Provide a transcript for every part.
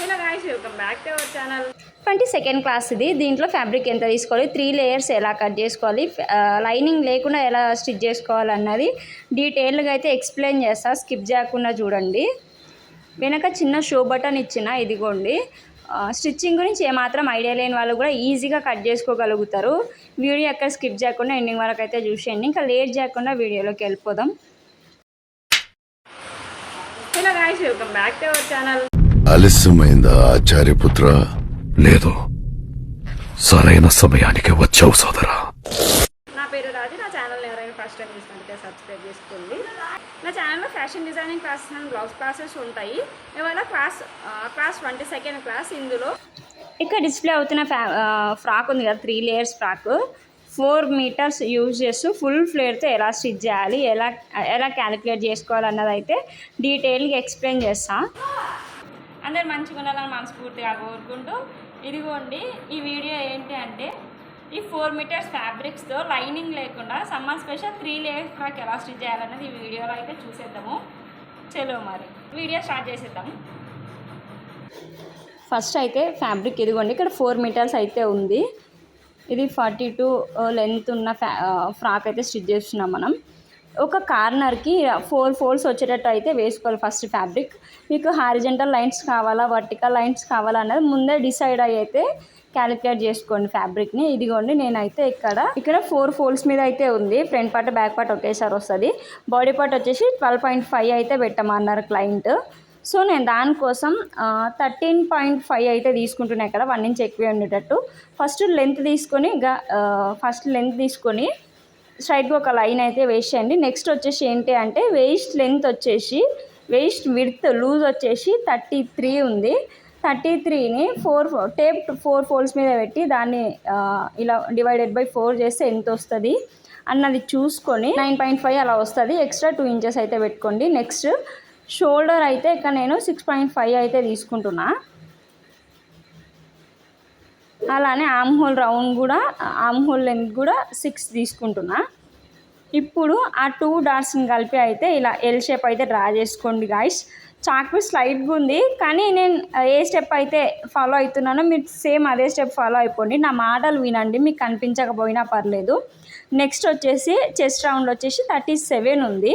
Hello guys welcome back to our channel twenty second class ఇది. దీంట్లో fabric ఎంత తీసుకోవాలి? త్రీ లేయర్స్ ఎలా కట్ చేసుకోవాలి? లైనింగ్ లేకుండా ఎలా స్టిచ్ చేసుకోవాలి అన్నది డీటెయిల్గా అయితే ఎక్స్ప్లెయిన్ చేస్తా. స్కిప్ చేయకుండా చూడండి. వెనక చిన్న షో బటన్ ఇచ్చిన ఇదిగోండి. స్టిచ్చింగ్ గురించి ఏమాత్రం ఐడియా లేని వాళ్ళు కూడా ఈజీగా కట్ చేసుకోగలుగుతారు. వీడియో ఎక్కడ స్కిప్ చేయకుండా ఎండింగ్ వరకు అయితే చూసేయండి. ఇంకా లేట్ చేయకుండా వీడియోలోకి వెళ్ళిపోదాం. Hello guys welcome back to our channel ఆలస్యమైందా ఆచార్యపుత్ర? లేదు. సరైన సమయానికి వచ్చావు సోదరా. నా పేరు రాజు నా ఛానల్ ఎవరైనా ఫస్ట్ టైం చూసినట్లయితే సబ్స్క్రైబ్ చేసుకోండి. నా ఛానల్లో fashion designing classes and blouse classes ఉంటాయి. ఇవాళ class class twenty second class ఇందులో. ఇక్కడ డిస్ప్లే అవుతున్న ఫ్యా ఫ్రాక్ ఉంది కదా three layers frock. Four metres use చేస్తూ ఫుల్ ఫ్లేర్తో ఎలా స్టిచ్ చేయాలి ఎలా ఎలా క్యాలిక్యులేట్ చేసుకోవాలి అన్నది అయితే డీటెయిల్గా ఎక్స్ప్లెయిన్ చేస్తా. అందరు మంచిగా ఉండాలని మనస్ఫూర్తిగా కోరుకుంటూ ఇదిగోండి ఈ వీడియో ఏంటి అంటే ఈ ఫోర్ మీటర్స్ ఫ్యాబ్రిక్స్తో లైనింగ్ లేకుండా summer special three layers frock ఎలా స్టిచ్ చేయాలన్నది ఈ వీడియోలో అయితే చూసేద్దాము. చలో మరి. వీడియో స్టార్ట్ చేసేద్దాము ఫస్ట్ అయితే ఫ్యాబ్రిక్ ఇదిగోండి ఇక్కడ ఫోర్ మీటర్స్ అయితే ఉంది. ఇది ఫార్టీ టూ లెంత్ ఉన్న ఫ్యా ఫ్రాక్ uh, అయితే స్టిచ్ చేస్తున్నాం మనం. ఒక కార్నర్కి ఫోర్ ఫోల్డ్స్ వచ్చేటట్టు అయితే వేసుకోవాలి ఫస్ట్ ఫ్యాబ్రిక్. మీకు హారిజెంటల్ లైన్స్ కావాలా వర్టికల్ లైన్స్ కావాలా అన్నది ముందే డిసైడ్ అయ్యి అయితే క్యాలిక్యులేట్ చేసుకోండి ఫ్యాబ్రిక్ని ఇదిగోండి నేనైతే ఇక్కడ ఇక్కడ ఫోర్ ఫోల్డ్స్ మీద అయితే ఉంది. ఫ్రంట్ పార్ట్ బ్యాక్ పార్ట్ ఒకేసారి వస్తుంది. బాడీ పార్ట్ వచ్చేసి ట్వెల్వ్ పాయింట్ ఫైవ్ అయితే పెట్టమన్నారు క్లయింట్. సో నేను దానికోసం థర్టీన్ పాయింట్ ఫైవ్ అయితే తీసుకుంటున్నాను ఇక్కడ వన్ ఇంచ్ ఎక్కువే ఉండేటట్టు. ఫస్ట్ లెంత్ తీసుకొని ఫస్ట్ లెంత్ తీసుకొని స్ట్రైట్గా ఒక లైన్ అయితే వేసేయండి. నెక్స్ట్ వచ్చేసి ఏంటి అంటే వేస్ట్ లెంత్ వచ్చేసి వేస్ట్ విడ్త్ లూజ్ వచ్చేసి థర్టీ త్రీ ఉంది. థర్టీ త్రీని ఫోర్ టేప్ ఫోర్ ఫోల్డ్స్ మీద పెట్టి దాన్ని ఇలా డివైడెడ్ బై ఫోర్ చేస్తే ఎంత వస్తుంది? అన్నది చూసుకొని నైన్ పాయింట్ ఫైవ్ అలా వస్తుంది. ఎక్స్ట్రా టూ ఇంచెస్ అయితే పెట్టుకోండి. నెక్స్ట్ షోల్డర్ అయితే ఇక్కడ నేను సిక్స్ పాయింట్ ఫైవ్ అయితే తీసుకుంటున్నా. అలానే ఆమ్ హోల్ రౌండ్ కూడా ఆమ్ హోల్ లెంత్ కూడా సిక్స్ తీసుకుంటున్నా. ఇప్పుడు ఆ టూ డాట్స్ని కలిపి అయితే ఇలా ఎల్ షేప్ అయితే డ్రా చేసుకోండి గాయస్ చాక్పీస్ స్లైట్గా ఉంది కానీ నేను ఏ స్టెప్ అయితే ఫాలో అవుతున్నానో మీరు సేమ్ అదే స్టెప్ ఫాలో అయిపోండి. నా మాటలు వినండి మీకు కనిపించకపోయినా పర్లేదు. నెక్స్ట్ వచ్చేసి చెస్ట్ రౌండ్ వచ్చేసి థర్టీ సెవెన్ ఉంది.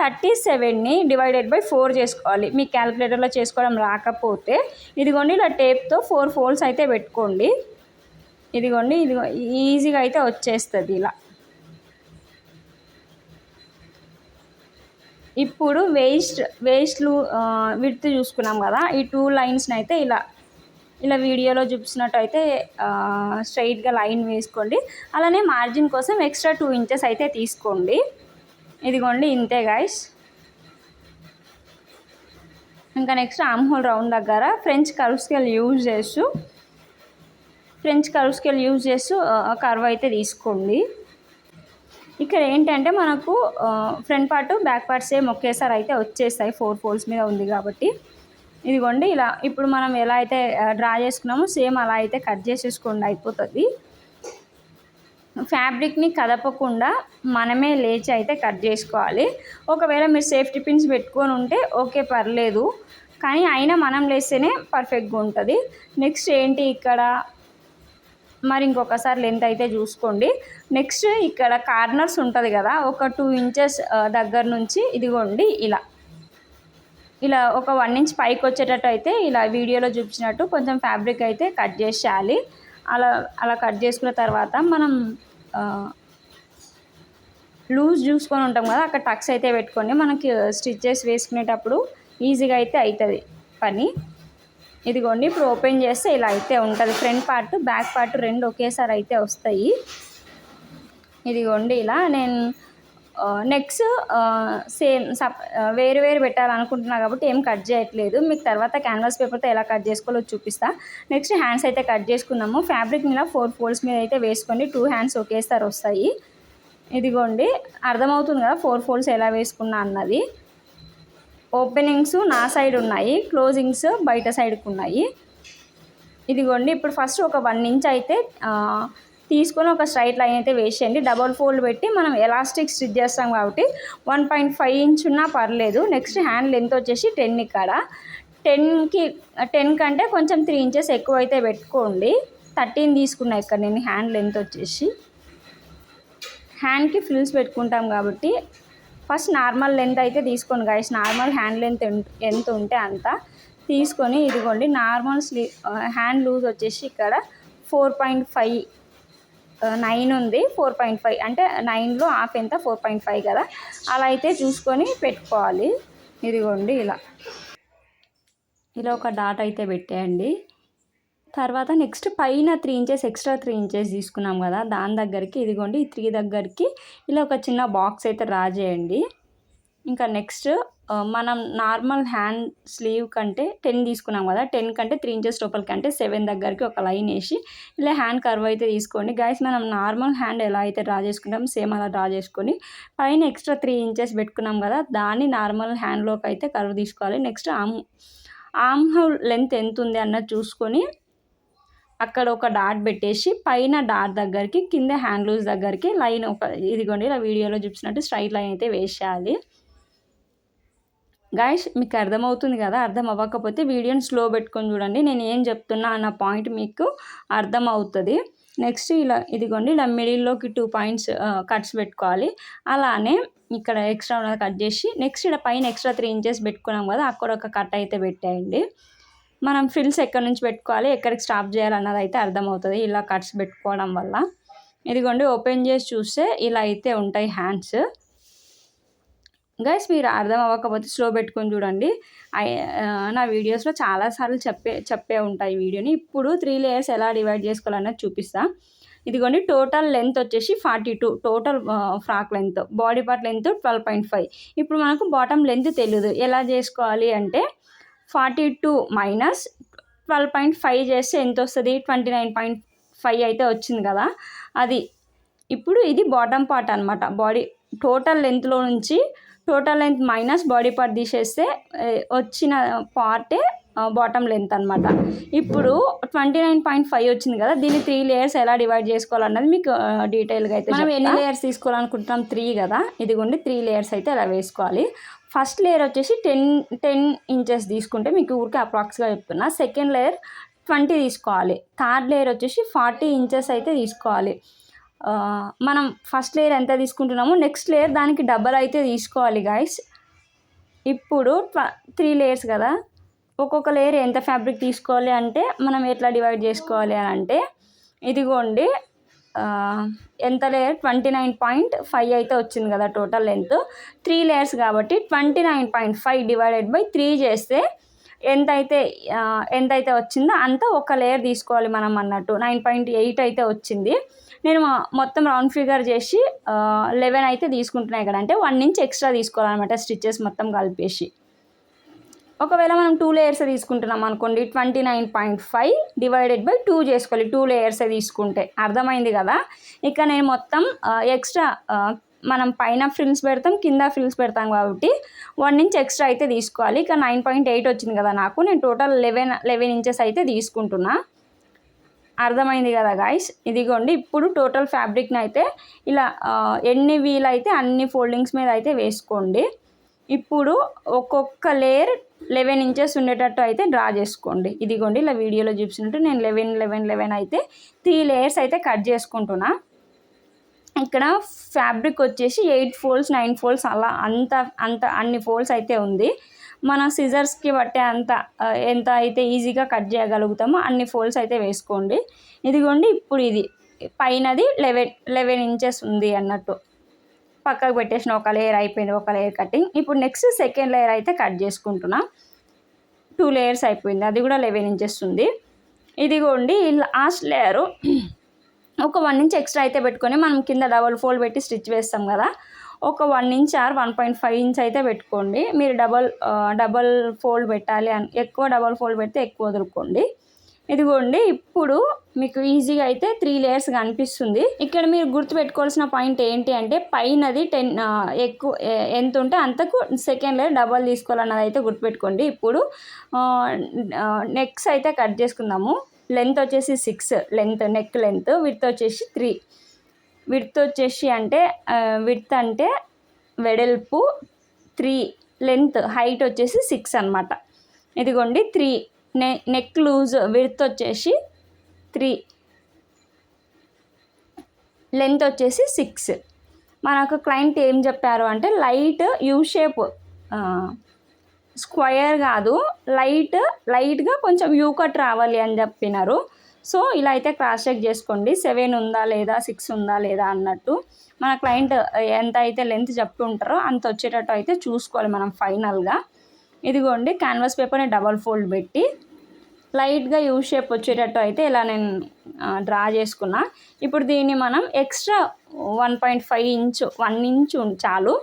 థర్టీ సెవెన్ని డివైడెడ్ బై ఫోర్ చేసుకోవాలి. మీ క్యాలిక్యులేటర్లో చేసుకోవడం రాకపోతే ఇదిగోండి ఇలా టేప్తో ఫోర్ ఫోల్స్ అయితే పెట్టుకోండి. ఇదిగోండి ఇదిగో ఈజీగా అయితే వచ్చేస్తుంది ఇలా. ఇప్పుడు వేస్ట్ వేస్ట్లు విడ్త్ చూసుకున్నాం కదా ఈ టూ లైన్స్ని అయితే ఇలా ఇలా వీడియోలో చూపిస్తున్నట్టు అయితే స్ట్రైట్గా లైన్ వేసుకోండి. అలానే మార్జిన్ కోసం ఎక్స్ట్రా టూ ఇంచెస్ అయితే తీసుకోండి. ఇదిగోండి ఇంతే గాయస్ ఇంకా నెక్స్ట్ ఆమ్ హోల్ రౌండ్ దగ్గర ఫ్రెంచ్ కర్వ్ స్కేల్ యూజ్ చేస్తూ ఫ్రెంచ్ కర్వ్ స్కేల్ యూజ్ చేస్తూ కర్వ్ అయితే తీసుకోండి. ఇక్కడ ఏంటంటే మనకు front part back part same ఒకేసారి అయితే వచ్చేస్తాయి ఫోర్ ఫోల్స్ మీద ఉంది కాబట్టి. ఇదిగోండి ఇలా ఇప్పుడు మనం ఎలా అయితే డ్రా చేసుకున్నామో సేమ్ అలా అయితే కట్ చేసేసుకోండి అయిపోతుంది. ఫ్యాబ్రిక్ని కదపకుండా మనమే లేచి అయితే కట్ చేసుకోవాలి. ఒకవేళ మీరు సేఫ్టీ పిన్స్ పెట్టుకొని ఉంటే ఓకే పర్లేదు. కానీ అయినా మనం లేస్తేనే పర్ఫెక్ట్గా ఉంటుంది. నెక్స్ట్ ఏంటి ఇక్కడ? మరి ఇంకొకసారి లెంత్ అయితే చూసుకోండి. నెక్స్ట్ ఇక్కడ కార్నర్స్ ఉంటుంది కదా ఒక టూ ఇంచెస్ దగ్గర నుంచి ఇదిగోండి ఇలా. ఇలా ఒక వన్ ఇంచ్ పైకి వచ్చేటట్టు అయితే ఇలా వీడియోలో చూపించినట్టు కొంచెం ఫ్యాబ్రిక్ అయితే కట్ చేసేయాలి. అలా అలా కట్ చేసుకున్న తర్వాత మనం లూజ్ చూసుకొని ఉంటాం కదా అక్కడ టక్స్ అయితే పెట్టుకోండి. మనకి స్టిచ్చెస్ వేసుకునేటప్పుడు ఈజీగా అయితే అవుతుంది పని. ఇదిగోండి ఇప్పుడు ఓపెన్ చేస్తే ఇలా అయితే ఉంటుంది. ఫ్రంట్ పార్ట్ బ్యాక్ పార్ట్ రెండు ఒకేసారి అయితే వస్తాయి. ఇదిగోండి ఇలా నేను నెక్స్ట్ సేమ్ సప్ వేరు వేరు పెట్టాలనుకుంటున్నా కాబట్టి ఏం కట్ చేయట్లేదు. మీకు తర్వాత క్యాన్వాస్ పేపర్తో ఎలా కట్ చేసుకోవాలో చూపిస్తా. నెక్స్ట్ హ్యాండ్స్ అయితే కట్ చేసుకుందాము ఫ్యాబ్రిక్ మీద ఫోర్ ఫోల్డ్స్ మీద అయితే వేసుకోండి. టూ హ్యాండ్స్ ఒకేసారి వస్తాయి. ఇదిగోండి. అర్థమవుతుంది కదా ఫోర్ ఫోల్డ్స్ ఎలా వేసుకున్నా అన్నది. ఓపెనింగ్స్ నా సైడ్ ఉన్నాయి. క్లోజింగ్స్ బయట సైడ్కి ఉన్నాయి. ఇదిగోండి. ఇప్పుడు ఫస్ట్ ఒక వన్ ఇంచ్ అయితే తీసుకొని ఒక స్ట్రైట్ లైన్ అయితే వేసేయండి. డబల్ ఫోల్డ్ పెట్టి మనం ఎలాస్టిక్ స్టిచ్ చేస్తాం కాబట్టి వన్ పాయింట్ ఫైవ్ ఇంచ్ ఉన్నా పర్లేదు. నెక్స్ట్ హ్యాండ్ లెంత్ వచ్చేసి టెన్ ఇక్కడ. టెన్కి టెన్ కంటే కొంచెం త్రీ ఇంచెస్ ఎక్కువ అయితే పెట్టుకోండి. థర్టీన్ తీసుకున్నా ఇక్కడ నేను హ్యాండ్ లెంత్ వచ్చేసి. హ్యాండ్కి ఫ్రిల్స్ పెట్టుకుంటాం కాబట్టి ఫస్ట్ నార్మల్ లెంత్ అయితే తీసుకోండి గైస్ నార్మల్ హ్యాండ్ లెంత్ ఎంత ఉంటే అంత తీసుకొని ఇదిగోండి. నార్మల్ స్లీ హ్యాండ్ లూజ్ వచ్చేసి ఇక్కడ ఫోర్ పాయింట్ ఫైవ్ నైన్ ఉంది ఫోర్ పాయింట్ ఫైవ్ అంటే నైన్లో హాఫ్ ఎంత? ఫోర్ పాయింట్ ఫైవ్ కదా. అలా అయితే చూసుకొని పెట్టుకోవాలి. ఇదిగోండి ఇలా. ఇలా ఒక డాట్ అయితే పెట్టేయండి. తర్వాత నెక్స్ట్ పైన three inches extra three inches తీసుకున్నాం కదా. దాని దగ్గరికి ఇదిగోండి ఈ త్రీ దగ్గరికి ఇలా ఒక చిన్న బాక్స్ అయితే డ్రా చేయండి ఇంకా నెక్స్ట్ మనం నార్మల్ హ్యాండ్ స్లీవ్ కంటే టెన్ తీసుకున్నాం కదా టెన్ కంటే త్రీ ఇంచెస్ లోపలికి అంటే సెవెన్ దగ్గరికి ఒక లైన్ వేసి ఇలా హ్యాండ్ కర్వ్ అయితే తీసుకోండి. గైస్ మనం నార్మల్ హ్యాండ్ ఎలా అయితే డ్రా చేసుకుంటాం సేమ్ అలా డ్రా చేసుకొని పైన ఎక్స్ట్రా త్రీ ఇంచెస్ పెట్టుకున్నాం కదా దాన్ని నార్మల్ హ్యాండ్లోకి అయితే కర్వ్ తీసుకోవాలి. Next arm arm hole length ఎంత ఉంది అన్నది చూసుకొని అక్కడ ఒక డాట్ పెట్టేసి పైన డాట్ దగ్గరికి కింద హ్యాండ్ లూజ్ దగ్గరికి లైన్ ఒక ఇదిగోండి ఇలా వీడియోలో చూపిస్తున్నట్టు స్ట్రైట్ లైన్ అయితే వేసేయాలి. గాయస్ మీకు అర్థమవుతుంది కదా అర్థం అవ్వకపోతే వీడియోని స్లో పెట్టుకొని చూడండి. నేను ఏం చెప్తున్నా అన్న పాయింట్ మీకు అర్థమవుతుంది. నెక్స్ట్ ఇలా ఇదిగోండి ఇలా మిడిల్లోకి టూ పాయింట్స్ కట్స్ పెట్టుకోవాలి. అలానే ఇక్కడ ఎక్స్ట్రా ఉన్నది కట్ చేసి నెక్స్ట్ ఇక్కడ పైన ఎక్స్ట్రా త్రీ ఇంచెస్ పెట్టుకున్నాం కదా అక్కడ ఒక కట్ అయితే పెట్టేయండి. మనం ఫ్రిల్స్ ఎక్కడి నుంచి పెట్టుకోవాలి ఎక్కడికి స్టాప్ చేయాలన్నది అయితే అర్థమవుతుంది ఇలా కట్స్ పెట్టుకోవడం వల్ల. ఇదిగోండి ఓపెన్ చేసి చూస్తే ఇలా అయితే ఉంటాయి హ్యాండ్స్ గైస్ మీరు అర్థం అవ్వకపోతే స్లో పెట్టుకొని చూడండి. నా వీడియోస్లో చాలాసార్లు చెప్పే చెప్పే ఉంటాయి వీడియోని. ఇప్పుడు త్రీ లేయర్స్ ఎలా డివైడ్ చేసుకోవాలన్నది చూపిస్తా. ఇదిగోండి టోటల్ లెంత్ వచ్చేసి forty two total frock length body part length twelve point five ఇప్పుడు మనకు బాటమ్ లెంత్ తెలియదు ఎలా చేసుకోవాలి అంటే forty two minus twelve point five చేస్తే ఎంత వస్తుంది? ట్వంటీ నైన్ పాయింట్ ఫైవ్ అయితే వచ్చింది కదా. అది ఇప్పుడు ఇది బాటమ్ పార్ట్ అనమాట బాడీ టోటల్ లెంత్లో నుంచి total length minus body part తీసేస్తే వచ్చిన పార్టే బాటమ్ లెంత్ అనమాట ఇప్పుడు ట్వంటీ నైన్ పాయింట్ ఫైవ్ వచ్చింది కదా దీన్ని త్రీ లేయర్స్ ఎలా డివైడ్ చేసుకోవాలన్నది మీకు డీటెయిల్గా అయితే మనం ఎన్ని లేయర్స్ తీసుకోవాలనుకుంటున్నాం? త్రీ కదా. ఇదిగోండి త్రీ లేయర్స్ అయితే ఎలా వేసుకోవాలి. ఫస్ట్ లేయర్ వచ్చేసి టెన్ టెన్ ఇంచెస్ తీసుకుంటే మీకు ఊరికే అప్రాక్స్గా చెప్తున్నా. సెకండ్ లేయర్ ట్వంటీ తీసుకోవాలి. థర్డ్ లేయర్ వచ్చేసి ఫార్టీ ఇంచెస్ అయితే తీసుకోవాలి. మనం ఫస్ట్ లేయర్ ఎంత తీసుకుంటున్నామో నెక్స్ట్ లేయర్ దానికి డబల్ అయితే తీసుకోవాలి గాయస్ ఇప్పుడు త్రీ లేయర్స్ కదా. ఒక్కొక్క లేయర్ ఎంత ఫ్యాబ్రిక్ తీసుకోవాలి అంటే మనం ఎట్లా డివైడ్ చేసుకోవాలి అని అంటే ఇదిగోండి ఎంత layer twenty nine point five అయితే వచ్చింది కదా టోటల్ లెంత్ త్రీ లేయర్స్ కాబట్టి twenty nine point five divided by three చేస్తే ఎంతైతే ఎంతైతే వచ్చిందో అంత ఒక లేయర్ తీసుకోవాలి మనం అన్నట్టు. నైన్ పాయింట్ ఎయిట్ అయితే వచ్చింది. నేను మొత్తం రౌండ్ ఫిగర్ చేసి లెవెన్ అయితే తీసుకుంటున్నాయి ఇక్కడ. అంటే వన్ ఇంచ్ ఎక్స్ట్రా తీసుకోవాలన్నమాట స్టిచ్చెస్ మొత్తం కలిపేసి. ఒకవేళ మనం టూ లేయర్స్ తీసుకుంటున్నాం అనుకోండి twenty nine point five divided by two చేసుకోవాలి. టూ లేయర్స్ తీసుకుంటే. అర్థమైంది కదా? ఇక నేను మొత్తం ఎక్స్ట్రా మనం పైన ఫ్రిల్స్ పెడతాం కింద ఫ్రిల్స్ పెడతాం కాబట్టి వన్ ఇంచ్ ఎక్స్ట్రా అయితే తీసుకోవాలి. ఇక నైన్ పాయింట్ ఎయిట్ వచ్చింది కదా నాకు. నేను టోటల్ లెవెన్ లెవెన్ ఇంచెస్ అయితే తీసుకుంటున్నా. అర్థమైంది కదా గాయస్ ఇదిగోండి ఇప్పుడు టోటల్ ఫ్యాబ్రిక్ని అయితే ఇలా ఎన్ని వీలైతే అన్ని ఫోల్డింగ్స్ మీద అయితే వేసుకోండి. ఇప్పుడు ఒక్కొక్క లేయర్ లెవెన్ ఇంచెస్ ఉండేటట్టు అయితే డ్రా చేసుకోండి. ఇదిగోండి ఇలా వీడియోలో చూపిస్తున్నట్టు నేను లెవెన్ లెవెన్ లెవెన్ అయితే త్రీ లేయర్స్ అయితే కట్ చేసుకుంటున్నా. ఇక్కడ ఫ్యాబ్రిక్ వచ్చేసి ఎయిట్ ఫోల్డ్స్ నైన్ ఫోల్డ్స్ అలా అంత అంత అన్ని ఫోల్డ్స్ అయితే ఉంది. మన సిజర్స్కి బట్టే అంత ఎంత అయితే ఈజీగా కట్ చేయగలుగుతామో అన్ని ఫోల్డ్స్ అయితే వేసుకోండి. ఇదిగోండి ఇప్పుడు ఇది. పైనది లెవెన్ లెవెన్ ఇంచెస్ ఉంది అన్నట్టు. పక్కకు పెట్టేసిన ఒక లేయర్ అయిపోయింది ఒక లేయర్ కటింగ్. ఇప్పుడు నెక్స్ట్ సెకండ్ లేయర్ అయితే కట్ చేసుకుంటున్నా. టూ లేయర్స్ అయిపోయింది అది కూడా లెవెన్ ఇంచెస్ ఉంది. ఇదిగోండి లాస్ట్ లేయరు. ఒక వన్ ఇంచ్ ఎక్స్ట్రా అయితే పెట్టుకొని మనం కింద డబల్ ఫోల్డ్ పెట్టి స్టిచ్ వేస్తాం కదా. ఒక one inch or one point five inch అయితే పెట్టుకోండి. మీరు డబల్ డబల్ ఫోల్డ్ పెట్టాలి అని ఎక్కువ డబల్ ఫోల్డ్ పెడితే ఎక్కువ వదులుకోండి. ఇదిగోండి ఇప్పుడు మీకు ఈజీగా అయితే త్రీ లేయర్స్ కనిపిస్తుంది. ఇక్కడ మీరు గుర్తుపెట్టుకోవాల్సిన పాయింట్ ఏంటి అంటే పైనది టెన్ ఎక్కువ ఎంత ఉంటే అంతకు సెకండ్ లేయర్ డబల్ తీసుకోవాలన్నది అయితే గుర్తుపెట్టుకోండి. ఇప్పుడు నెక్స్ అయితే కట్ చేసుకుందాము. లెంత్ వచ్చేసి six length neck length width వచ్చేసి త్రీ. విడ్త్ వచ్చేసి అంటే విడ్త్ అంటే వెడల్పు త్రీ లెంత్ హైట్ వచ్చేసి సిక్స్ అనమాట ఇదిగోండి త్రీ. నె నెక్ లూజ్ విడ్త్ వచ్చేసి త్రీ. లెంత్ వచ్చేసి సిక్స్. మనకు క్లయింట్ ఏం చెప్పారు అంటే లైట్ యూ షేప్ స్క్వయర్ కాదు లైట్ లైట్గా కొంచెం యూ కట్ రావాలి అని చెప్పినారు. సో ఇలా అయితే క్రాస్ చెక్ చేసుకోండి. సెవెన్ ఉందా లేదా సిక్స్ ఉందా లేదా అన్నట్టు. మన క్లయింట్ ఎంత అయితే లెంత్ చెప్పి ఉంటారో అంత వచ్చేటట్టు అయితే చూసుకోవాలి మనం ఫైనల్గా. ఇదిగోండి క్యాన్వాస్ పేపర్ని డబల్ ఫోల్డ్ పెట్టి లైట్గా యూ షేప్ వచ్చేటట్టు అయితే ఇలా నేను డ్రా చేసుకున్నా. ఇప్పుడు దీన్ని మనం extra one point five inch one inch చాలు.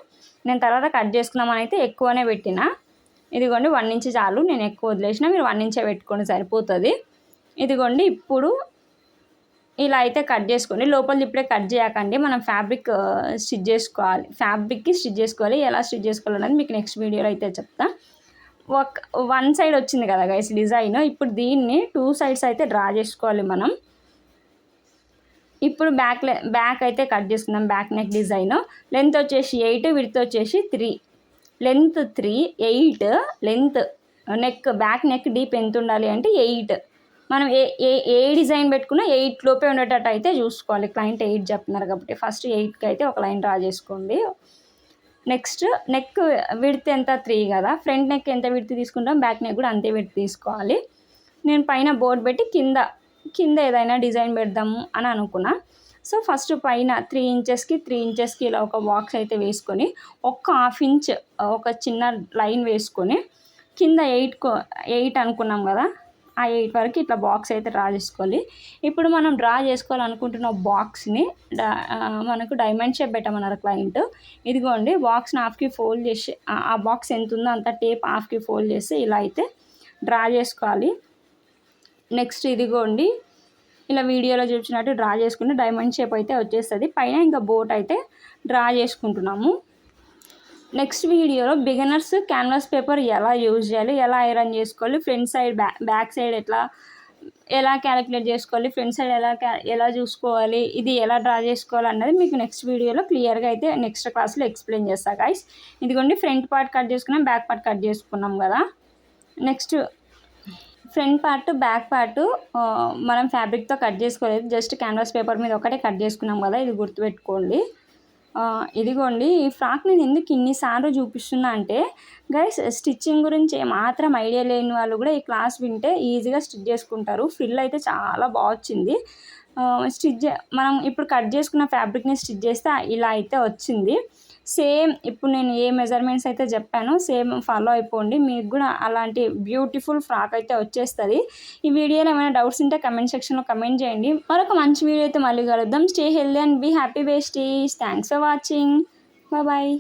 నేను తర్వాత కట్ చేసుకున్నామని అయితే ఎక్కువనే పెట్టిన. ఇదిగోండి వన్ ఇంచ్ చాలు. నేను ఎక్కువ వదిలేసిన మీరు వన్ ఇంచే పెట్టుకోండి సరిపోతుంది. ఇదిగోండి ఇప్పుడు ఇలా అయితే కట్ చేసుకోండి. లోపల ఇప్పుడే కట్ చేయకండి. మనం ఫ్యాబ్రిక్ స్టిచ్ చేసుకోవాలి. ఫ్యాబ్రిక్కి స్టిచ్ చేసుకోవాలి. ఎలా స్టిచ్ చేసుకోవాలనేది మీకు నెక్స్ట్ వీడియోలో అయితే చెప్తా. ఒక వన్ సైడ్ వచ్చింది కదా గైస్ డిజైన్. ఇప్పుడు దీన్ని టూ సైడ్స్ అయితే డ్రా చేసుకోవాలి మనం. ఇప్పుడు బ్యాక్ బ్యాక్ అయితే కట్ చేసుకుందాం. Back neck design. లెంత్ వచ్చేసి ఎయిట్ విడ్త్ వచ్చేసి three. Length three eight length neck back neck deep ఎంత ఉండాలి అంటే ఎయిట్. మనం ఏ ఏ ఏ డిజైన్ పెట్టుకున్నా ఎయిట్ లోపే ఉండేటట్టు అయితే చూసుకోవాలి. క్లయింట్ ఎయిట్ చెప్తున్నారు కాబట్టి ఫస్ట్ ఎయిట్కి అయితే ఒక లైన్ డ్రా చేసుకోండి. నెక్స్ట్ నెక్ విడితే ఎంత? త్రీ కదా. ఫ్రంట్ నెక్ ఎంత విడ్త్ తీసుకుంటాం? బ్యాక్ నెక్ కూడా అంతే విడ్త్ తీసుకోవాలి. నేను పైన బోర్డ్ పెట్టి కింద కింద ఏదైనా డిజైన్ పెడదాము అని అనుకున్నా. సో ఫస్ట్ పైన త్రీ ఇంచెస్కి త్రీ ఇంచెస్కి ఇలా ఒక బాక్స్ అయితే వేసుకొని ఒక హాఫ్ ఇంచ్ ఒక చిన్న లైన్ వేసుకొని కింద ఎయిట్ ఎయిట్ అనుకున్నాం కదా ఆ ఎయిట్ వరకు ఇట్లా బాక్స్ అయితే డ్రా చేసుకోవాలి. ఇప్పుడు మనం డ్రా చేసుకోవాలనుకుంటున్న బాక్స్ని మనకు డైమండ్ షేప్ పెట్టమన్నారు క్లయింట్. ఇదిగోండి బాక్స్ని హాఫ్కి ఫోల్డ్ చేసి ఆ- ఆ బాక్స్ ఎంత ఉందో అంత టేప్ హాఫ్కి ఫోల్డ్ చేసి ఇలా అయితే డ్రా చేసుకోవాలి. నెక్స్ట్ ఇదిగోండి ఇలా వీడియోలో చూపించినట్టు డ్రా చేసుకుంటే డైమండ్ షేప్ అయితే వచ్చేస్తుంది. పైన ఇంకా బోట్ అయితే డ్రా చేసుకుంటున్నాము. నెక్స్ట్ వీడియోలో బిగినర్స్ క్యాన్వాస్ పేపర్ ఎలా యూజ్ చేయాలి ఎలా ఐరన్ చేసుకోవాలి front side back back side ఎట్లా ఎలా క్యాలిక్యులేట్ చేసుకోవాలి ఫ్రంట్ సైడ్ ఎలా క్యా ఎలా చూసుకోవాలి ఇది ఎలా డ్రా చేసుకోవాలి అన్నది మీకు నెక్స్ట్ వీడియోలో క్లియర్గా అయితే నెక్స్ట్ క్లాస్లో ఎక్స్ప్లెయిన్ చేస్తా గైస్ ఇదిగోండి ఫ్రంట్ పార్ట్ కట్ చేసుకున్నాం బ్యాక్ పార్ట్ కట్ చేసుకున్నాం కదా. Next front part back part మనం ఫ్యాబ్రిక్తో కట్ చేసుకోలేదు. జస్ట్ క్యాన్వాస్ పేపర్ మీద ఒకటే కట్ చేసుకున్నాం కదా ఇది గుర్తుపెట్టుకోండి. ఇదిగోండి ఈ ఫ్రాక్ నేను ఎందుకు ఇన్నిసార్లు చూపిస్తున్నా అంటే గైస్ స్టిచ్చింగ్ గురించి మాత్రం ఐడియా లేని వాళ్ళు కూడా ఈ క్లాస్ వింటే ఈజీగా స్టిచ్ చేసుకుంటారు. ఫ్రిల్ అయితే చాలా బాగా వచ్చింది. స్టిచ్ మనం ఇప్పుడు కట్ చేసుకున్న ఫ్యాబ్రిక్ని స్టిచ్ చేస్తే ఇలా అయితే వచ్చింది. సేమ్ ఇప్పుడు నేను ఏ మెజర్మెంట్స్ అయితే చెప్పానో సేమ్ ఫాలో అయిపోండి. మీకు కూడా అలాంటి బ్యూటిఫుల్ ఫ్రాక్ అయితే వచ్చేస్తుంది. ఈ వీడియోలో ఏమైనా డౌట్స్ ఉంటే కమెంట్ సెక్షన్లో కమెంట్ చేయండి. మరొక మంచి వీడియో అయితే మళ్ళీ కలుద్దాం. Stay healthy and be happy besties. Thanks for watching. Bye